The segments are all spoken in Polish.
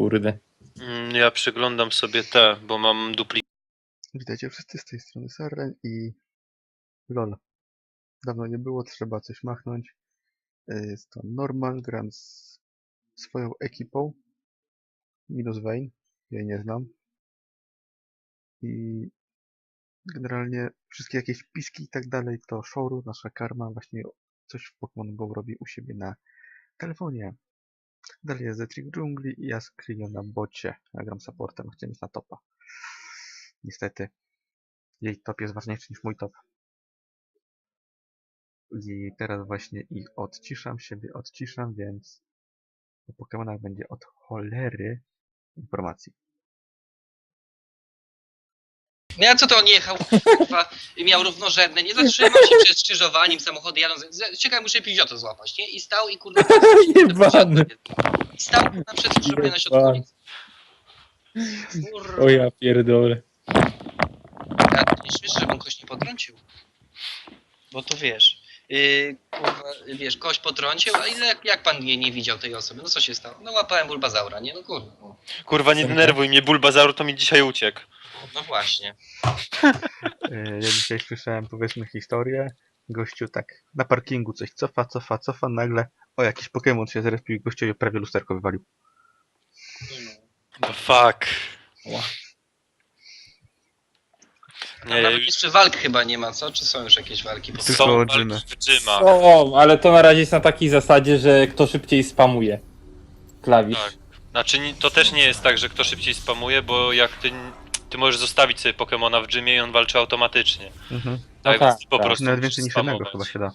kurde. Mm, Ja przyglądam sobie te, bo mam dupli. Witajcie wszyscy z tej strony Sarren i LOL. Dawno nie było, trzeba coś machnąć. E, Jest to Norman, gram z swoją ekipą. Minus Vayne, jej nie znam. I generalnie wszystkie jakieś piski i tak dalej to Shoru, nasza karma, właśnie coś w Pokémon Go robi u siebie na telefonie. Dalej jest Zetrik dżungli i ja z Kryo na bocie. Ja gram supportem, chciałem iść na topa. Niestety jej top jest ważniejszy niż mój top. I teraz właśnie ich odciszam, siebie odciszam, więc o Pokemonach będzie od cholery informacji. No a co to on jechał, kurwa, i miał równorzędne, nie zatrzymał się przed skrzyżowaniem, samochody jadą, z- czekaj, muszę piziotę złapać, nie? I stał i kurwa... Jebany. I stał na przed skrzyżowaniem na środku Jebany. ulicy. Kurwa, O ja pierdolę. ja to nie śmieszę, żebym kogoś nie potrącił. Bo to wiesz, yy, kurwa, wiesz, kogoś potrącił, a ile, jak pan nie, nie widział tej osoby? No co się stało? No łapałem bulbazaura, nie? No kurwa. Kurwa, nie denerwuj mnie, Bulbazaur to mi dzisiaj uciekł. No właśnie. Yy, Ja dzisiaj słyszałem powiedzmy historię. Gościu tak na parkingu coś cofa, cofa, cofa, nagle o jakiś Pokémon się zrespił i gościowi prawie lusterko wywalił. The fuck. Nie, Nawet już jeszcze walk chyba nie ma, co? Czy są już jakieś walki? Po Tylko są o walki w Dżymach. O, ale to na razie jest na takiej zasadzie, że kto szybciej spamuje klawisz. Tak. Znaczy, to też nie jest tak, że kto szybciej spamuje, bo jak ty, ty możesz zostawić sobie Pokemona w Dżymie i on walczy automatycznie. Mhm. No Tak, tak, więc po tak. prostu Nawet więcej niż jednego chyba się da.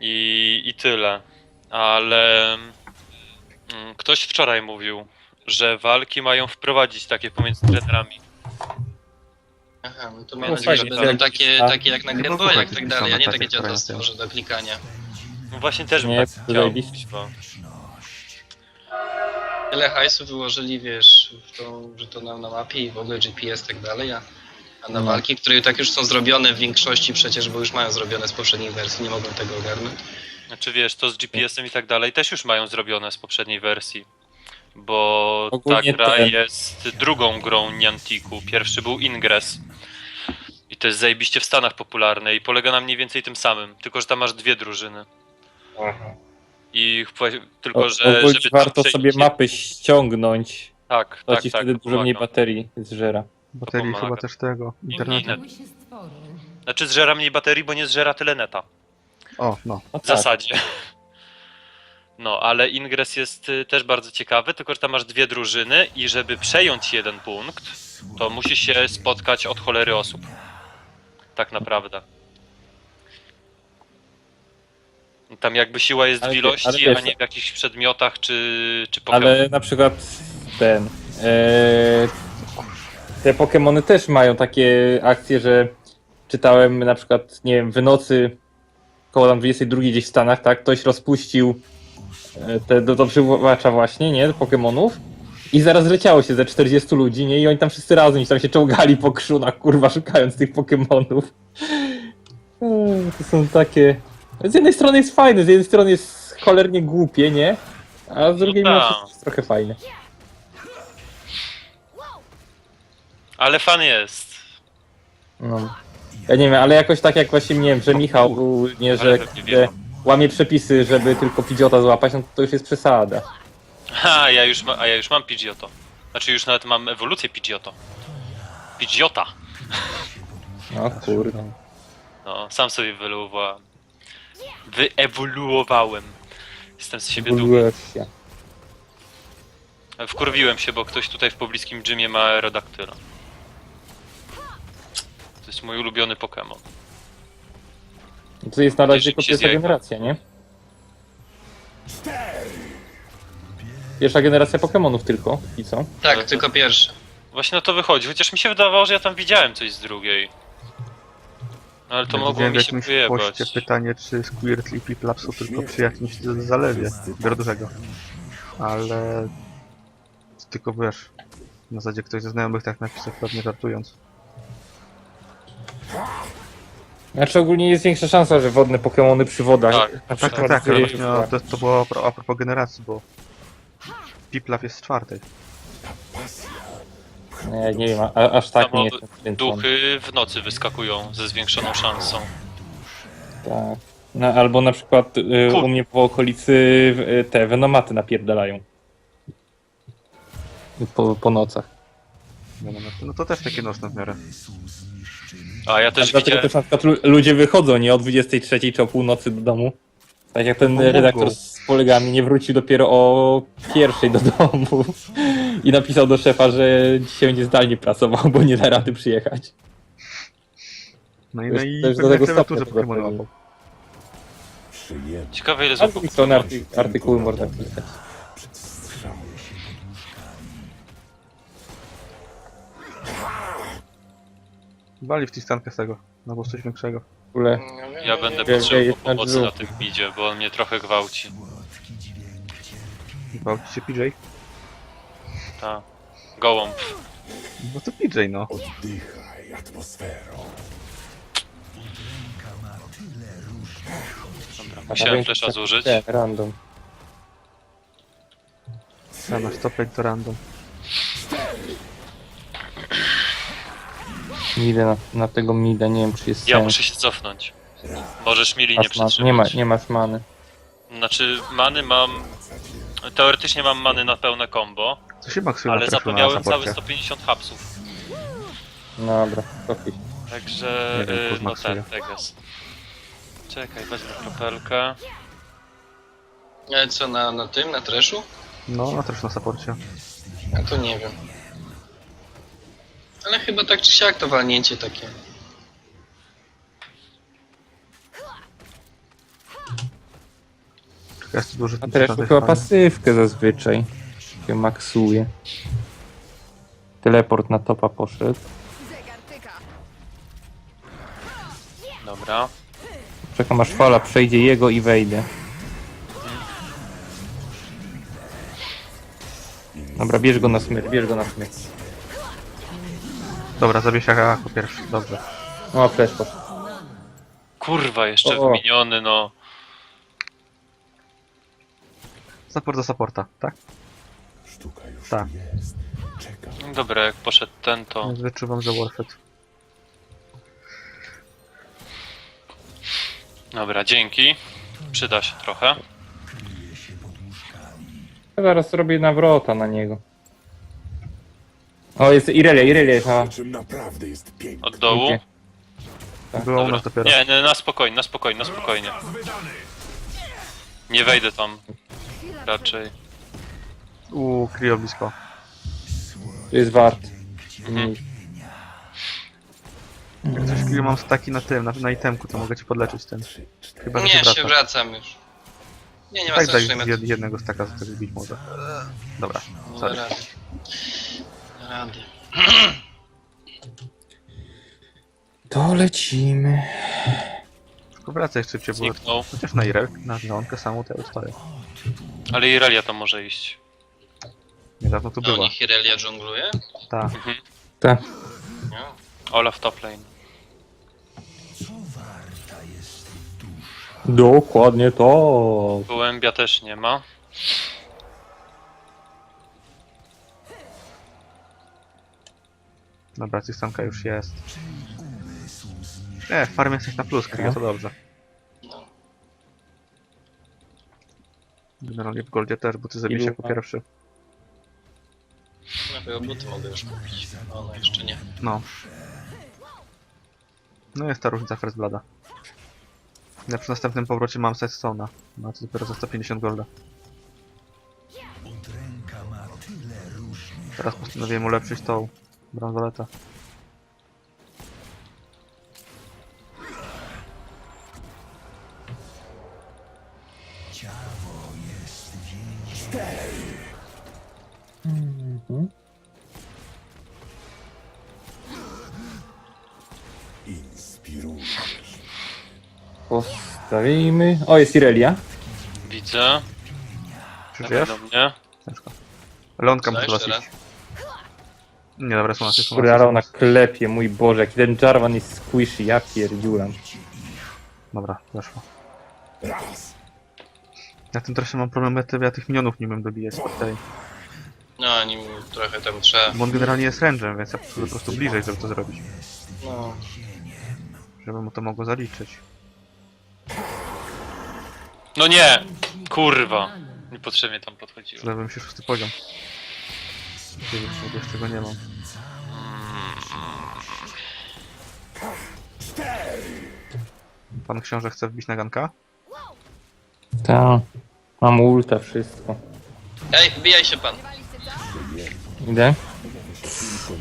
I, I tyle. Ale mm, ktoś wczoraj mówił, że walki mają wprowadzić takie pomiędzy trenerami. Aha, no to No mam nadzieję, że fajnie, będą tak. takie, A- takie jak na No Game jak tak to dalej, a nie takie takie dziadostwo, projekty. że do klikania. No właśnie też bym Nie, tak to chciał. kuźwa. Tyle hajsu wyłożyli, wiesz, w tą, że to na, na mapie i w ogóle GPS i tak dalej, a, a na No. walki, które tak już są zrobione w większości przecież, bo już mają zrobione z poprzednich wersji, nie mogą tego ogarnąć. Znaczy wiesz, to z GPS-em i tak dalej też już mają zrobione z poprzedniej wersji. Bo ta Ogólnie gra ten- jest drugą grą Niantiku. Pierwszy był Ingress. I to jest zajebiście w Stanach popularne i polega na mniej więcej tym samym, tylko że tam masz dwie drużyny. I tylko, O, że ogólnie żeby warto przejść- sobie mapy ściągnąć, Tak, to tak, ci tak. wtedy dużo pomaga. mniej baterii zżera. Baterii pomaga. chyba też tego, internetu. Inny. Znaczy zżera mniej baterii, bo nie zżera tyle neta. O, no. No W tak. zasadzie. No, ale Ingress jest y, też bardzo ciekawy, tylko że tam masz dwie drużyny i żeby przejąć jeden punkt, to musi się spotkać od cholery osób. Tak naprawdę. Tam jakby siła jest Ale w wie- ilości, ale wiesz- a nie w jakichś przedmiotach czy, czy Pokémon. Ale na przykład ten. E, te Pokémony też mają takie akcje, że czytałem na przykład, nie wiem, w nocy koło tam 22 gdzieś w Stanach, tak, ktoś rozpuścił e, te, do, do przywołacza właśnie, nie, Pokémonów i zaraz leciało się ze 40 ludzi, nie, i oni tam wszyscy razem gdzieś tam się czołgali po krzunach, kurwa, szukając tych Pokémonów. E, To są takie... Z jednej strony jest fajne, z jednej strony jest cholernie głupie, nie? A z drugiej mimo tak. wszystko jest trochę fajne. Ale fan jest. No. Ja nie wiem, ale jakoś tak jak właśnie nie wiem, że Michał, nie, Ale że pewnie kurde, łamie przepisy, żeby tylko pidziota złapać, no to już jest przesada. Ha, ja już ma, a ja już mam Pidgeotto. Znaczy już nawet mam ewolucję Pidgeotto. Pidgeota. No kurde. No, sam sobie wyewoluowałem. Wyewoluowałem. Jestem z siebie dumny. Ewolucja. Wkurwiłem się, bo ktoś tutaj w pobliskim gymie ma Aerodactyla. To jest mój ulubiony Pokémon. To jest na razie tylko się z pierwsza jajka. generacja, nie? Pierwsza generacja Pokémonów tylko i co? Tak, to- tylko pierwszy. Właśnie na to wychodzi, chociaż mi się wydawało, że ja tam widziałem coś z drugiej. No, ale to Ja mogło mi w się poście pytanie, czy Squirtle i Piplup są tylko przy jakimś zalewie dużego. Ale... Tylko wiesz, na zasadzie ktoś ze znajomych tak napisał, pewnie żartując. Znaczy ogólnie jest większa szansa, że wodne Pokémony przy wodach. Tak. na Tak, tak, przykład tak, ale właśnie no, to, to było a pro- a propos generacji, bo Piplaw jest z czwartej. Nie, nie wiem, a, aż tak Samo nie jestem wkręcony. Duchy w nocy wyskakują ze zwiększoną szansą. Tak. No, albo na przykład y, Kur- u mnie po okolicy y, te wenomaty napierdalają. Po, po nocach. No, no, no to też takie nocne w miarę. A ja też dlatego widziałem... też na przykład lu- ludzie wychodzą nie o 23 czy o północy do domu. Tak jak ten redaktor z polegami nie wrócił dopiero o pierwszej do domu i napisał do szefa, że dzisiaj będzie zdalnie pracował, bo nie da rady przyjechać. No i, To no jest- i to jest do tego stopnia łapał. Ciekawe ile A z złotych drugiej strony arty artykuły można pisać. Wali w Tristankę z tego, na po coś większego. W ogóle Ja będę potrzebował pomocy na tym bidzie, bo on mnie trochę gwałci. Gwałci się PJ? Ta. Gołąb. No to PJ no. Dobra. a Musiałem flesza zużyć. Ten, random. Sama stopień to random. Idę na, na tego mida, nie wiem czy jest Ja sens. muszę się cofnąć. Możesz mi linię Masz nie, ma, przetrzymać. nie masz many. Znaczy, many mam... Teoretycznie mam many na pełne combo, Co się maksuje ale zapomniałem całe saporcie? 150 hapsów. Dobra, cofię się. Także, Nie wiem, y, no ten, Teges. Czekaj, wezmę kropelkę. Ale co, na, na tym, na treszu? No, na też na saporcie. Ja to nie wiem. Ale chyba tak czy siak to walnięcie takie. Czekaj, jest tu duży A teraz tej chyba pasywkę zazwyczaj się maksuje. Teleport na topa poszedł. Zegar tyka. Dobra. Czekam aż fala przejdzie jego i wejdę. Dobra, bierz go na smyk, bierz go na smyk. Dobra, zabij się jako pierwszy, dobrze. No flash poszedł. Kurwa, jeszcze O. wymieniony, no. Support za supporta, tak? Tak, Dobra, jak poszedł ten, to... więc wyczuwam, że Warfed. Dobra, dzięki. Przyda się trochę. Ja zaraz robię nawrota na niego. O, jest Irelia, Irelia jest na... Czym naprawdę jest piękny. Od dołu. Było u Dobra. nas dopiero. Nie, nie, na spokojnie, na spokojnie, na spokojnie. Nie wejdę tam raczej. Uuu, Krio blisko. To jest wart. Mhm. Jak coś Krio mam staki na tym, na, na itemku, to mogę cię podleczyć tym. Chyba, że Nie, się się wraca. wracam już. Nie, nie ma Tak, tak, sensu. z jed- jednego staka za bić może. Dobra, Nie da sorry. rady. Nie rady. To lecimy. Tylko wracaj szybciej, bo Zniknął. chociaż na Irel, na Neonkę samą już stoję. Ale Irelia to może iść. Niedawno tu No, była. niech Irelia dżungluje. Ta. Tak. No. Olaf top lane. Dokładnie to. Gołębia też nie ma. Dobra, cystanka już jest. E, w farmie jesteś na plus, Krio, to dobrze. Generalnie w Goldzie też, bo ty zabijesz Ilu jako pierwszy. No chyba buty mogę już kupić. No, no jeszcze nie. No. No jest ta różnica First Blada. Ja przy następnym powrocie mam Sidestone'a. No to dopiero za 150 golda. Teraz postanowiłem ulepszyć tą bransoletę. Postawimy. O, jest Irelia. Widzę. Przeżyjesz? Do mnie. Muszę jeszcze iść. Nie, dobra, są nas, są nas. klepie, mój Boże, jaki ten Jarvan jest squishy, ja pierdziulam. Dobra, weszło. Raz. Ja tym troszkę mam problem, ja tych minionów nie umiem dobijać z tej. No, nim trochę tam trzeba. Bo on generalnie jest range'em, więc ja po prostu bliżej, żeby to zrobić. No. Żeby mu to mogło zaliczyć. No nie! Kurwa! Niepotrzebnie tam podchodziłem. Zlewam się szósty poziom. Kiedy jeszcze go nie mam. Pan książę chce wbić na ganka? Tak. Mam ulta, wszystko. Ej, wbijaj się pan. Idę.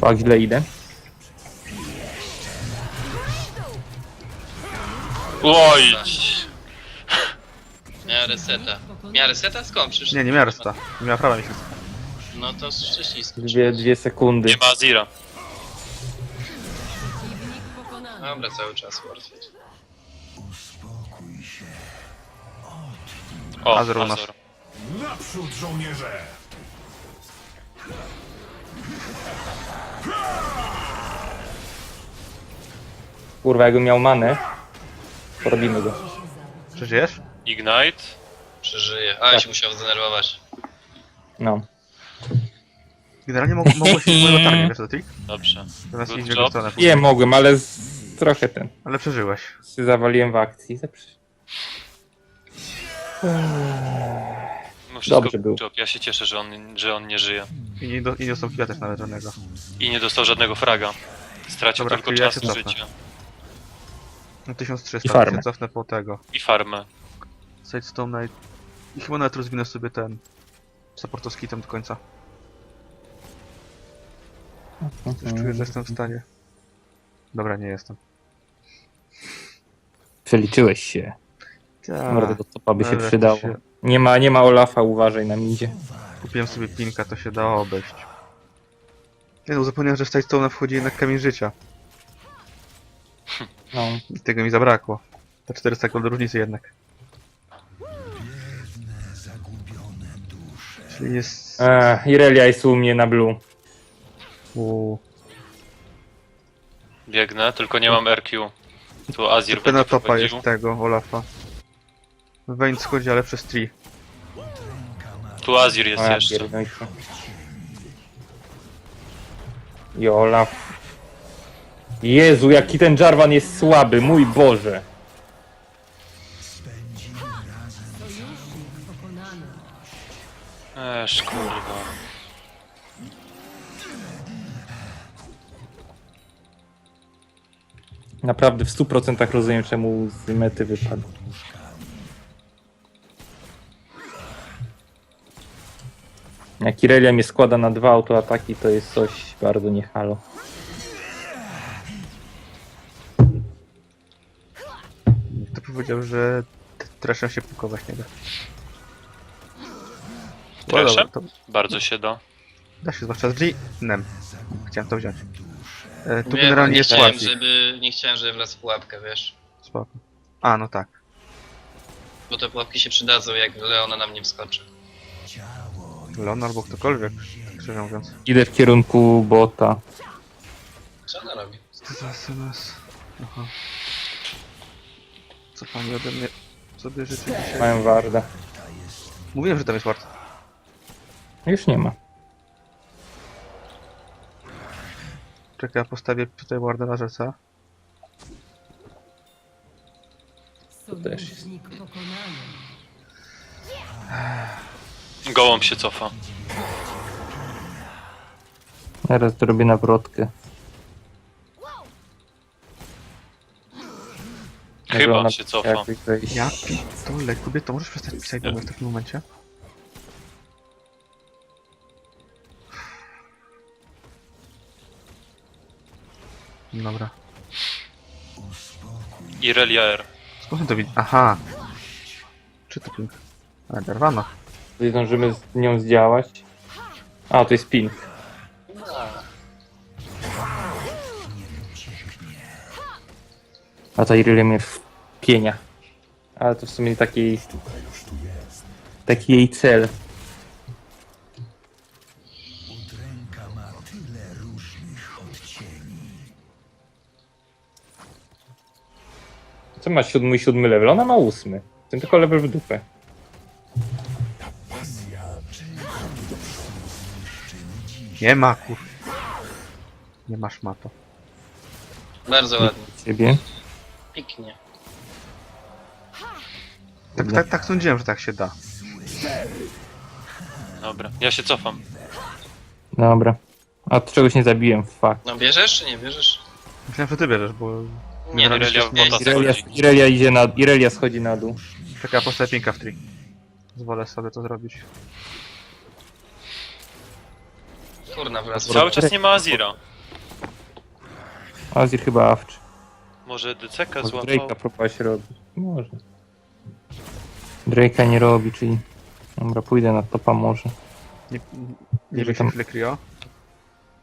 Tak źle idę. Oj! Miała reseta. Miała reseta? Skąd przyszedł? Nie, nie miała resta. Nie miała prawa mieć No to wcześniej Dwie, dwie sekundy. Nie ma Azira. Dobra, cały czas Warfit. O, Azor u nas. Azor. Naprzód, żołnierze! Kurwa, jakbym miał manę, porobimy go. Przeżyjesz? Ignite. Przeżyje. Ale Tak. się musiał zdenerwować. No. Generalnie mog mogło się moje latarnie, wiesz, Dotik? Dobrze. Zamiast Good iść w jego job. stronę. Nie, mogłem, ale z... trochę ten. Ale przeżyłeś. Się zawaliłem w akcji. No wszystko Dobrze był. job. Ja się cieszę, że on, że on nie żyje. I nie, do, i nie dostał killa też nawet żadnego. I nie dostał żadnego fraga. Stracił Dobra, tylko chwilę, ja czas się cofnę. Życie. No I 1300, farmę. się cofnę po tego. I farmę. Sidestone Knight. I chyba nawet rozwinę sobie ten... Supportowski tam do końca. Coś czuję, że jestem w stanie. Dobra, nie jestem. Przeliczyłeś się. Tak. Może tego topa by się ale przydało. się- Nie ma, nie ma Olafa, uważaj na midzie. Kupiłem sobie pinka, to się dało obejść. Nie no, zapomniałem, że w Sidestone wchodzi jednak kamień życia. No. I tego mi zabrakło. Te 400 gold różnicy jednak. Czyli jest... Ech, Irelia jest u mnie na blue. Uuu. Biegnę, tylko nie mam RQ. Tu Azir Tylko na będzie topa prowadził. jest tego, Olafa. Vayne schodzi, ale przez tree. Tu Azir jest A, jeszcze. I Olaf. Jezu, jaki ten Jarvan jest słaby, mój Boże. Esz, kurwa. Naprawdę w 100% rozumiem, czemu z mety wypadł. Jak Irelia mnie składa na dwa autoataki, to jest coś bardzo niehalo. Powiedział, że t- traszem się pukować nie da. No to Bardzo się da. da się, zwłaszcza z Jeanem. Chciałem to wziąć. E, tu Nie, generalnie nie jest chciałem, łatwiej. żeby, nie chciałem, żeby wlazł w pułapkę, wiesz. Spoko. A, no tak. Bo te pułapki się przydadzą, jak Leona na mnie wskoczy. Leon albo ktokolwiek, szczerze mówiąc. Idę w kierunku bota. Co ona robi? Co to za SMS? Aha. Co pani ode mnie sobie życzy dzisiaj? Mają warda. Mówiłem, że tam jest wart. Już nie ma. Czekaj, ja postawię tutaj warda na rzece. To też jest. Gołąb się cofa. Teraz zrobię nawrotkę. Chyba ona- się cofa. jak wejść. Ja pitole, kobieto, możesz przestać pisać do mnie w takim momencie? Dobra. Irelia R. Skąd to widzi? Aha! Czy to ping? A, Darwano. Nie zdążymy z nią zdziałać. A, to jest ping. A ta Irelia mnie pienia. Ale to w sumie taki jej... Taki jej cel. Co ma siódmy i siódmy level? Ona ma ósmy. Ten tylko level w dupę. Nie ma, kur... Nie masz mato. Bardzo ładnie. Ciebie. Pięknie. Tak, tak, tak sądziłem, że tak się da. Dobra, ja się cofam. Dobra. A tu czegoś nie zabiłem, fuck. No bierzesz czy nie bierzesz? Myślałem, że ty bierzesz, bo... Nie, no, Irelia w bota Irelia, schodzi. Irelia idzie na... Irelia schodzi na dół. Taka postać pinka w tri. Zwolę sobie to zrobić. Kurna, wraca. Cały czas nie ma Azira. Azir chyba awczy. Może DCK Może złapał? Drake'a próbować robić. Może. Drake'a nie robi, czyli... Dobra, pójdę na topa może. Nie, nie wiem, tam- chwilę Krio.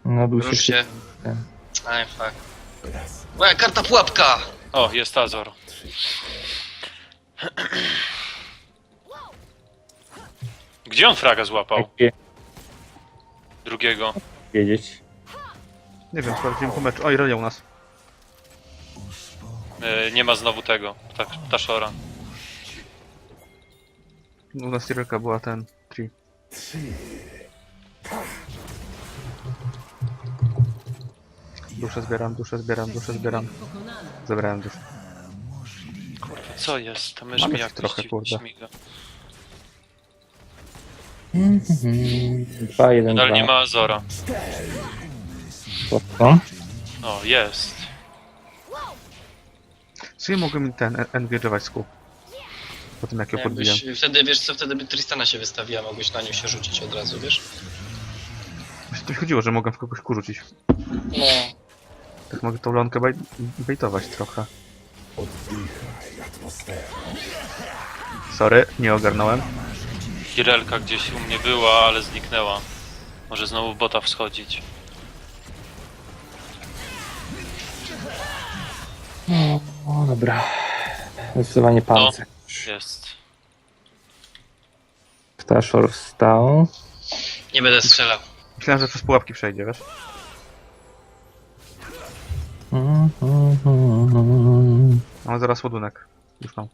Na dół Rusz się... Aj, fuck. Moja karta pułapka! O, jest Azor. Gdzie on fraga złapał? Drugiego. wiedzieć. Nie wiem, sprawdziłem po meczu. O, Irelia u nas. E, nie ma znowu tego, tak, Tashora. U nas Irelka była ten... Tri. Duszę zbieram, duszę zbieram, duszę zbieram. Zebrałem duszę. Co jest? To mysz Mamy mi ich jakoś trochę, dziwnie kurde. śmiga. Dwa, jeden, Nadal dwa. nie ma Azora. Spoko. O, jest. Czy ja mogłem ten en- engage'ować skup? Po tym jak ją podbiłem. Jakbyś, wtedy, wiesz co, wtedy by Tristana się wystawiła, mogłeś na nią się rzucić od razu, wiesz? Właśnie to chodziło, że mogłem w kogoś kurzucić. No. Tak mogę tą lonkę baj- bejtować trochę. Sorry, nie ogarnąłem. Kirelka gdzieś u mnie była, ale zniknęła. Może znowu w bota wschodzić. O, dobra. Zdecydowanie pancerz. Jest. Ptaszor wstał. Nie będę strzelał. Myślałem, że przez pułapki przejdzie, wiesz? Mam zaraz ładunek. Już mam.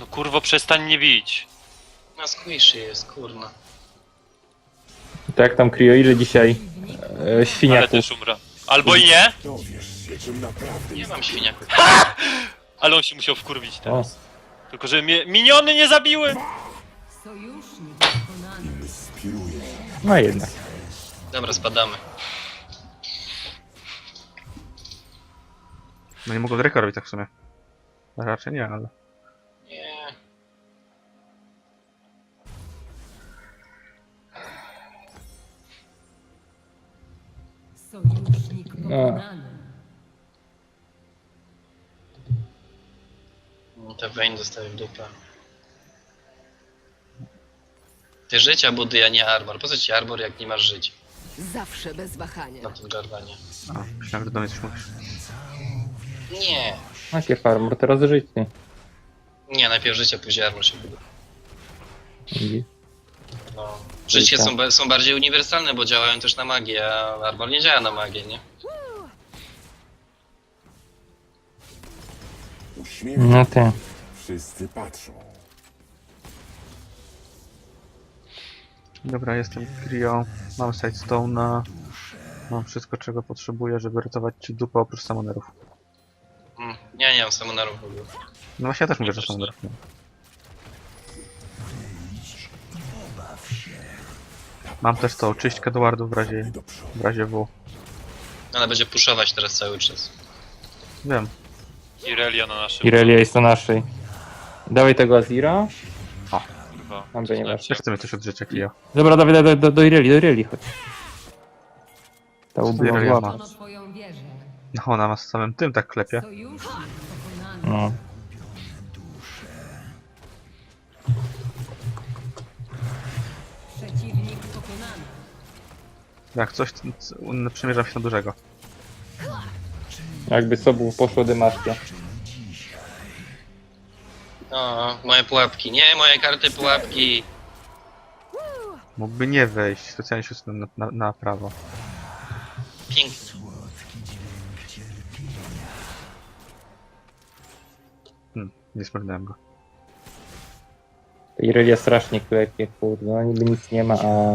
No kurwo, przestań nie bić. Na squishy jest, kurna. To jak tam Krio, ile dzisiaj e, Ale świniaków? też umrę. Albo i nie, Nie mam świniaków. ale on się musiał wkurwić teraz. Tylko, że mnie miniony nie zabiły! Sojusznik pokonany. No jednak. Dobra, spadamy. No nie mogą Drake'a robić tak w sumie. Raczej nie, ale... Nie. Sojusznik pokonany. No, Te Vayne dostaje w dupę. Ty życia budy, a nie armor. Po co ci armor, jak nie masz żyć Zawsze bez wahania. na tym garwanie? A, myślałem, że do mnie coś mówisz. Nie. Najpierw armor, teraz życie. Nie, najpierw życie, później armor się buduje. Widzisz? No. Życie są, ba- są bardziej uniwersalne, bo działają też na magię, a armor nie działa na magię, nie? No ty. Wszyscy patrzą. Dobra, jestem Krio. Mam Sidestone'a. Mam wszystko, czego potrzebuję, żeby ratować ci dupę oprócz samonerów. Mm. Nie, nie mam samonarów w ogóle. No właśnie ja też mówię, że samonerów nie. Mam też to, czyśćkę do wardów w razie, w razie W. Ale będzie puszować teraz cały czas. Wiem. Irelia na naszym. Irelia jest na naszej. Dawaj tego Azira. Kurwa. Mam to nie masz. Też chcemy coś od życia, Krio. Dobra, dawaj do, do, do, do Ireli, do Ireli chodź. Ta ubyła Irelia ma. Ono twoją wieżę. No ona ma z samym tym tak klepie. Sojusznik pokonany. No. Przeciwnik pokonany. Jak coś, to- to- przymierzam się na dużego. Jakby sobą poszło dymaszkia. O, moje pułapki. Nie, moje karty pułapki. Mógłby nie wejść, specjalnie się na, na, na prawo. Pięknie. Hmm, nie sprawdzałem go. Irelia strasznie klepie, kurde. No niby nic nie ma, a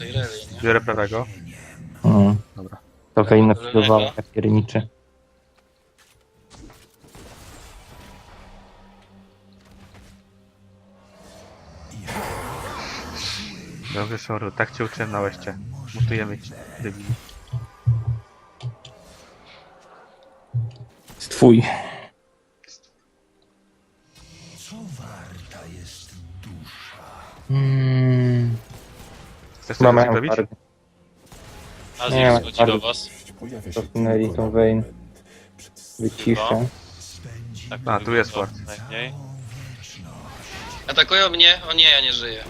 reli, nie? Biorę prawego. Mm. Dobra. To Wejna dobra. jak pierniczy. Dobrze, Shoru, tak cię uczyłem na łeście. Mutujemy ci, debili. Jest twój. Mm. Chcesz Mamy zrobić? Azir Nie, schodzi bardzo- do was. Cofnęli tą Wejn. Wyciszę. Tak, A, tu jest wygląda. Najmniej. Atakują mnie? O nie, ja nie żyję.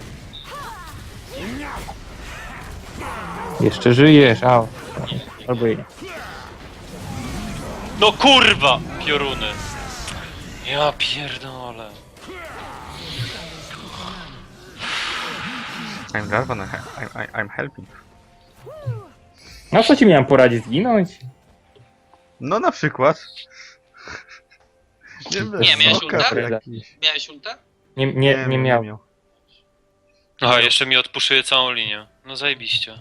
Jeszcze żyjesz, a. Albo i nie. No kurwa! Pioruny. Ja pierdolę. I'm Jarvan, I'm, I'm, I'm helping. No co ci miałem poradzić? Zginąć? No na przykład. Nie, Nie, miałeś ulta? jakiś. Miałeś ulta? Nie, nie, nie miał. Aha, jeszcze mi odpuszuje całą linię. No zajebiście.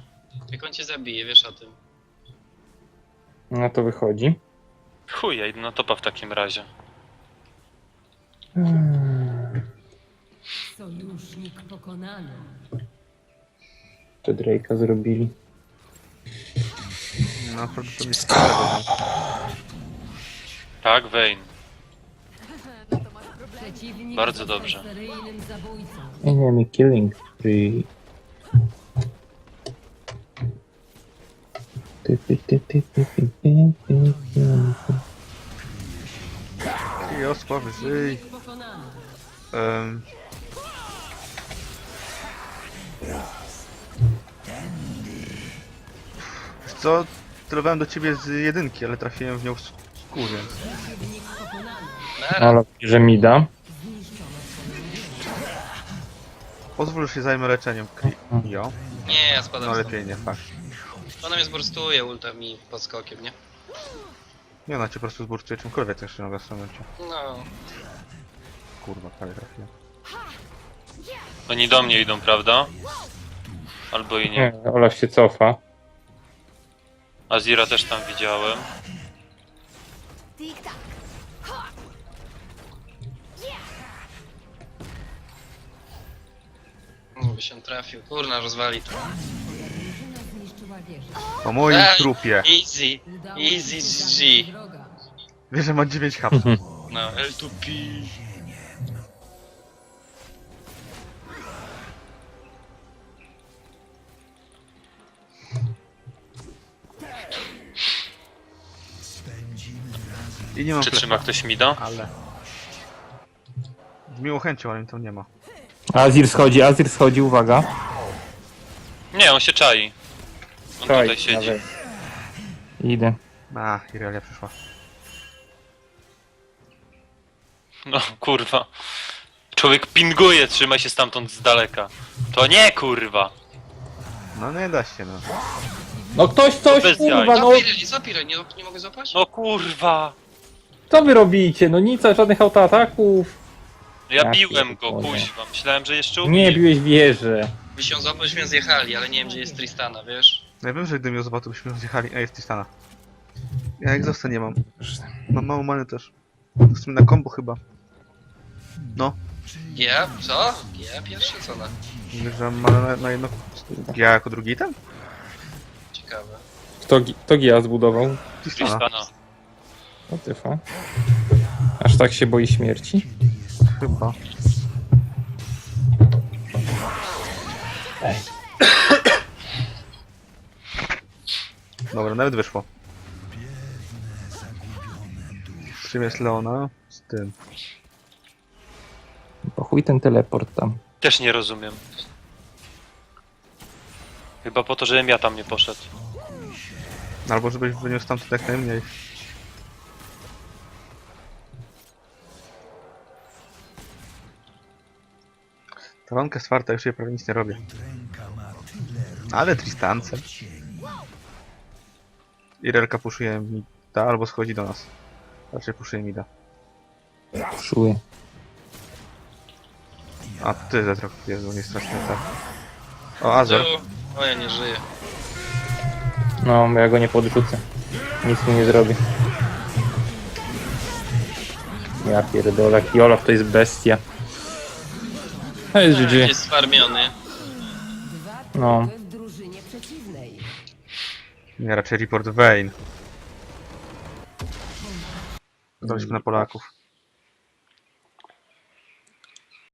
Jak on cię zabije, wiesz o tym. No to wychodzi. Chuj, ja idę na topa w takim razie. Sojusznik pokonany. To Drake'a zrobili. No prawdopodobnie skoro. Tak, Vayne. Przeciwnik Bardzo został dobrze. seryjnym zabójcą. Enemy killing spree. Ty, ty, ty, ty, ty, ty, ty, ty, ty. Ty osławy, żyj. Pokonany. Um, Wiesz co? Celowałem do ciebie z jedynki, ale trafiłem w nią z skór, więc... Przeciwnik pokonany. Nara. Ale że mi da. Pozwól, że się zajmę leczeniem Kri- Jo. Nie, ja spadam No lepiej nie, fakt. Ona mnie zborstuje ulta mi podskokiem, nie? Nie ona cię po prostu zburczuje czymkolwiek jeszcze mogę stanąć. No. Kurwa, prawie trafiłem. Oni do mnie idą, prawda? Albo i nie. Nie, Olaf się cofa. Azira też tam widziałem. No, by się trafił. Kurna, rozwali to. Po moim Ej! trupie. Easy. Easy GG. Wiesz, że ma 9 hapsów. No, L2P. I nie mam Przytrzyma flesza, ktoś mida? ale... Z miłą chęcią, ale mi tam nie ma. Azir schodzi, Azir schodzi, uwaga. Nie, on się czai. On Czaj, tutaj siedzi. nawet. Idę. A, Irelia przyszła. No kurwa. Człowiek pinguje, trzyma się stamtąd z daleka. To nie kurwa. No nie da się, no. No ktoś coś, Bez jaj. kurwa, no Zapiraj, zapiraj, nie, nie mogę? No kurwa. co wy robicie? No nic, żadnych autoataków. Ja Ja biłem go, kuźwa. Myślałem, że jeszcze Nie umie. biłeś wieżę. By się złapać, więc zjechali, ale nie wiem, gdzie jest Tristana, wiesz? No ja wiem, że gdybym ją zobaczył, byśmy zjechali. A, jest Tristana. Ja egzosta nie mam. Mam mało many też. Sumie na kombo chyba. No. G? Co? G pierwszy? Co na? Mówisz, że mam manę na, na jedno... Ja jako drugi tam? Ciekawe. Kto, gi- kto Gia zbudował? Tristana. Tristana. O tyfa. Aż tak się boi śmierci? Chyba. Dobra, nawet wyszło. Czym jest Leona? Z tym. Po chuj ten teleport tam. Też nie rozumiem. Chyba po to, żebym ja tam nie poszedł. Albo żebyś wyniósł tam jak najmniej. Ta walka jest czwarta, już jej prawie nic nie robię. Ale Tristance. Irelka puszuje mi da, albo schodzi do nas. Raczej puszuje mi da. Czuję. A ty Zetrok, Jezu, nie strasznie tak. O, Azor. Tu, O, ja nie żyję. No, bo ja go nie podrzucę. Nic mu nie zrobię. Ja pierdolę, jaki Olaf to jest bestia. To jest GG. Jest sfarmiony. No. Nie, raczej report Vayne. Daliśmy na Polaków.